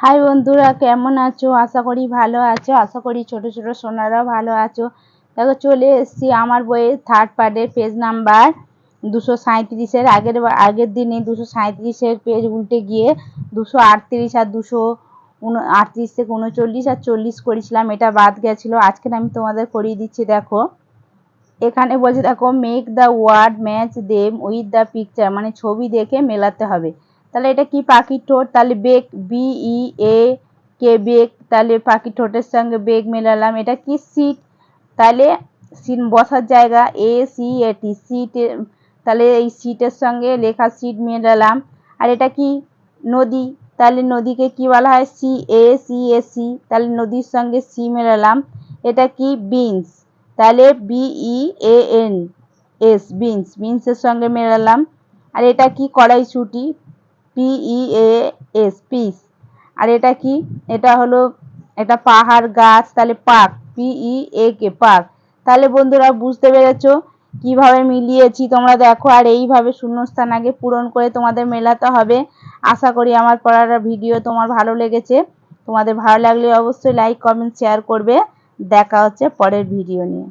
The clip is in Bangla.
হাই বন্ধুরা, কেমন আছো? আশা করি ভালো আছো। আশা করি ছোট ছোট সোনারাও ভালো আছো। দেখো, চলে এসছি আমার বইয়ের থার্ড পার্টের পেজ নাম্বার দুশো সাঁত্রিশের আগের আগের দিনে দুশো সাঁত্রিশের পেজ উল্টে গিয়ে দুশো আটত্রিশ আর দুশো উন আটত্রিশ থেকে উনচল্লিশ আর চল্লিশ করেছিলাম। এটা বাদ গেছিল। আজকে আমি তোমাদের করিয়ে দিচ্ছি, দেখো। এখানে বলছে, দেখো make the word match them with the picture মানে ছবি দেখে মেলাতে হবে। তাহলে এটা কি পাখির ঠোঁট? তাহলে বেগ বি ই এ কে বেগ। তাহলে পাখির ঠোঁটের সঙ্গে বেগ মেলালাম। এটা কি সিট তাহলে সিট বসার জায়গা এ সি এটি সিট তাহলে এই সিটের সঙ্গে লেখা সিট মেলালাম। আর এটা কি? নদী। তাহলে নদীকে কি বলা হয়? C A C A C তাহলে নদীর সঙ্গে সি মেলালাম। এটা কি? বিনস তাহলে B E A N S beans বিনসের সঙ্গে মেলালাম। আর এটা কি? কড়াইশুঁটি। পিই এ এস পিস আর এটা কি? এটা হলো, এটা পাহাড়, গাছ, তাহলে পাক পিই এ কে পাক তাহলে বন্ধুরা বুঝতে পেরেছ কীভাবে মিলিয়েছি তোমরা দেখো, আর এইভাবে শূন্যস্থান আগে পূরণ করে তোমাদের মেলাতে হবে। আশা করি আমার পড়ার ভিডিও তোমার ভালো লেগেছে। তোমাদের ভালো লাগলে অবশ্যই লাইক কমেন্ট শেয়ার করবে। দেখা হচ্ছে পরের ভিডিও নিয়ে।